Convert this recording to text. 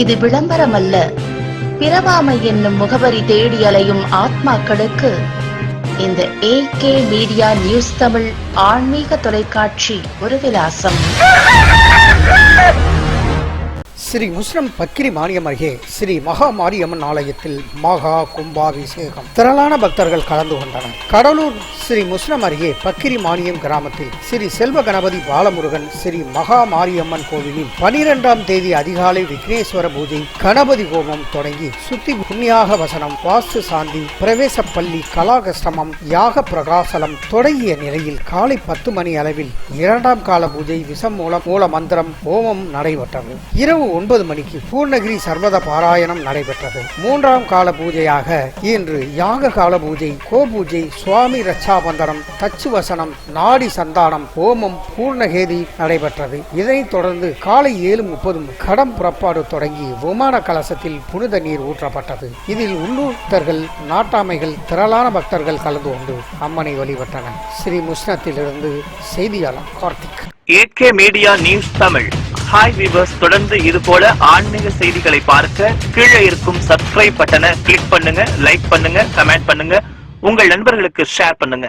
இது விளம்பரம் அல்ல பிறவாமை என்னும் முகவரி தேடி அலையும் ஆத்மாக்களுக்கு இந்த ஏகே மீடியா நியூஸ் தமிழ் ஆன்மீக தொலைக்காட்சி ஒரு விலாசம். ஸ்ரீ முஸ்லிம் பக்கிரி மானியம் அருகே ஸ்ரீ மகா மாரியம்மன் ஆலயத்தில் மகா கும்பாபிஷேகம். திரளான பக்தர்கள் கலந்து கொண்டனர். கடலூர் ஸ்ரீ முஸ்லம் அருகே பக்கிரி மானியம் கிராமத்தில் ஸ்ரீ செல்வ கணபதி பாலமுருகன் ஸ்ரீ மகா மாரியம்மன் கோவிலில் பனிரெண்டாம் தேதி அதிகாலை விக்னேஸ்வர பூஜை கணபதி ஹோமம் தொடங்கி சுத்தி புண்ணியாக வசனம் வாஸ்து சாந்தி பிரவேச பள்ளி கலாகஸ்தமம் யாக பிரகாசலம் தொடங்கிய நிலையில் காலை பத்து மணி அளவில் இரண்டாம் கால பூஜை விஷம் மூலம் மூல மந்திரம் ஹோமம் நடைபெற்றது. இரவு ஒன்பது மணிக்கு பூர்ணகிரி சர்வத பாராயணம் நடைபெற்றது. மூன்றாம் கால பூஜையாக இன்று யாக கால பூஜை கோ பூஜை சுவாமி ரக்ஷாபந்தனம் தச்சு வசனம் நாடி சந்தானம் ஹோமம் பூர்ணகேதி நடைபெற்றது. இதைத் தொடர்ந்து காலை ஏழு முப்பதும் கடம் புறப்பாடு தொடங்கி விமான கலசத்தில் புனித நீர் ஊற்றப்பட்டது. இதில் உள்ளூர்த்தர்கள் நாட்டாமைகள் திரளான பக்தர்கள் கலந்து கொண்டு அம்மனை வழிபட்டனர். ஸ்ரீ முஸ்னத்திலிருந்து செய்தியாளர் Karthik. AK media news Tamil. Hi viewers தொடர்ந்து இது போல ஆன்மீக செய்திகளை பார்க்க கீழே இருக்கும் சப்ஸ்கிரைப் பட்டனை கிளிக் பண்ணுங்க லைக் பண்ணுங்க கமெண்ட் பண்ணுங்க. உங்கள் நண்பர்களுக்கு ஷேர் பண்ணுங்க.